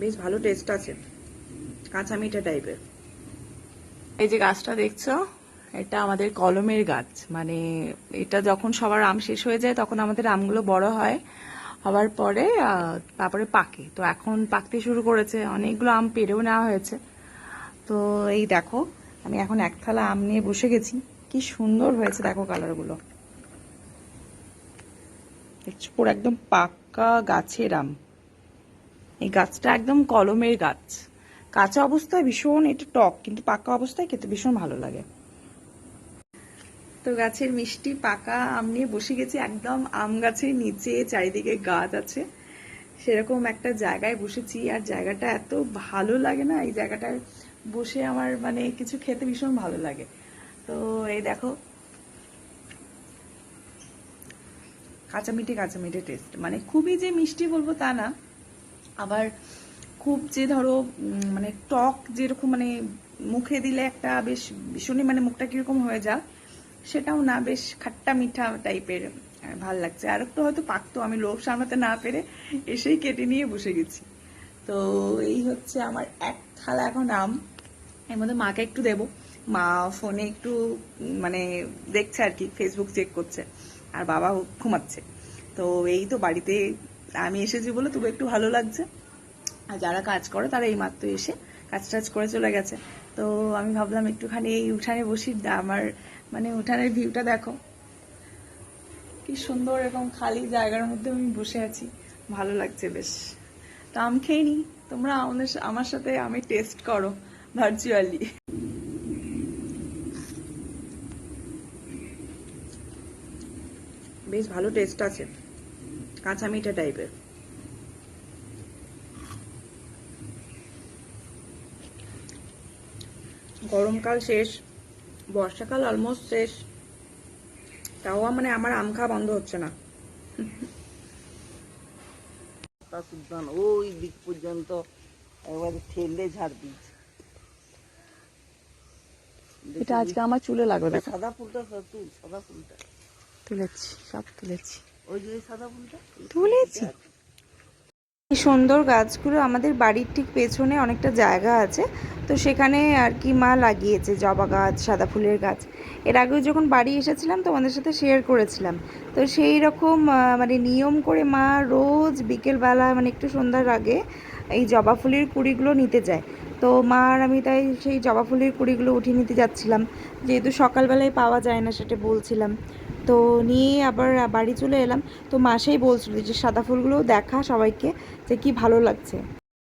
বেশ ভালো টেস্ট আছে। কাঁচা মিঠা টাইপের এই যে গাছটা দেখছ, এটা আমাদের কলমের গাছ। মানে এটা যখন সবার আম শেষ হয়ে যায়, তখন আমাদের আমগুলো বড় হয়। হওয়ার পরে তারপরে পাকে। তো এখন পাকতে শুরু করেছে। অনেকগুলো আম পেরেও নেওয়া হয়েছে। তো এই দেখো, আমি এখন এক থালা আম নিয়ে বসে গেছি। কি সুন্দর হয়েছে, দেখো কালারগুলো পুরো একদম পাকা গাছের আম। এই গাছটা একদম কলমের গাছ। কাঁচা অবস্থায় ভীষণ এটা টক, কিন্তু পাকা অবস্থায় খেতে ভীষণ ভালো লাগে। তো গাছের মিষ্টি পাকা আম নিয়ে বসে গেছি, একদম আম গাছের নিচে, চারিদিকে গাছ আছে। সেরকম একটা জায়গায় বসেছি, আর জায়গাটা এত ভালো লাগে না, এই জায়গাটায় বসে আমার মানে কিছু খেতে ভীষণ ভালো লাগে। তো এই দেখো। কাঁচা মিঠে কাঁচা মিঠে টেস্ট মানে খুবই যে মিষ্টি বলব তা না আবার খুব যে ধরো মানে টক যেরকম মানে মুখে দিলে একটা বেশ ভীষণই মানে মুখটা কীরকম হয়ে যা সেটাও না, বেশ খাট্টা মিঠা টাইপের ভালো লাগছে। আর একটু হয়তো পাকতো, আমি লোভ সামলাতে না পেরে এসেই কেটে নিয়ে বসে গেছি। তো এই হচ্ছে আমার এক থালা এখন আম। এর মধ্যে মাকে একটু দেবো। মা ফোনে একটু মানে দেখছে আর কি ফেসবুক চেক করছে। আর বাবা ঘুমাচ্ছে। তো এই তো বাড়িতে আমি এসেছি বলে তবু একটু ভালো লাগছে। আর যারা কাজ করে তারা এই মাত্র এসে কাজ টাজ করে চলে গেছে। তো আমি ভাবলাম একটুখানি এই উঠানে বসি আমার মানে উঠানের ভিউটা দেখো। কি সুন্দর এরকম খালি জায়গার মধ্যে আমি বসে আছি। ভালো লাগছে বেশ। তো আম খেয়ে নি। তোমরা আমাদের আমার সাথে আমি টেস্ট করো, ভার্চুয়ালি। বেশ ভালো টেস্ট আছে। কাঁচা মিঠা টাইপের গরমকাল শেষ বর্ষাকাল অলমোস্ট শেষ। তাও মানে আমার আম খাওয়া বন্ধ হচ্ছে না। ওই দিক পর্যন্ত একবারে ঠেলে ঝাড় দিয়েছে। এটা আজকে আমার চুলে লাগবে সাদা ফুলটা তুল সাদা ফুলটা। তুলেছি সব তুলেছি। ওই যে সাদা ফুলটা? তুলেছি। এই সুন্দর গাছগুলো আমাদের বাড়ির ঠিক পেছনে অনেকটা জায়গা আছে, তো সেখানে আর কি মা লাগিয়েছে জবা গাছ, সাদা ফুলের গাছ। এর আগেও যখন বাড়ি এসেছিলাম, তোমাদের সাথে শেয়ার করেছিলাম। তো সেই রকম মানে নিয়ম করে মা রোজ বিকেলবেলা মানে একটু সন্ধ্যার আগে এই জবা ফুলের কুড়িগুলো নিতে যায়। তো মা আর আমি তাই সেই জবা ফুলের কুড়িগুলো উঠিয়ে নিতে যাচ্ছিলাম। যেহেতু সকালবেলায় পাওয়া যায় না সেটা বলছিলাম। তো নিয়ে আবার বাড়ি চলে এলাম। তো মাসেই বলছিল যে সাদা ফুলগুলো দেখা সবাইকে যে কি ভালো লাগছে।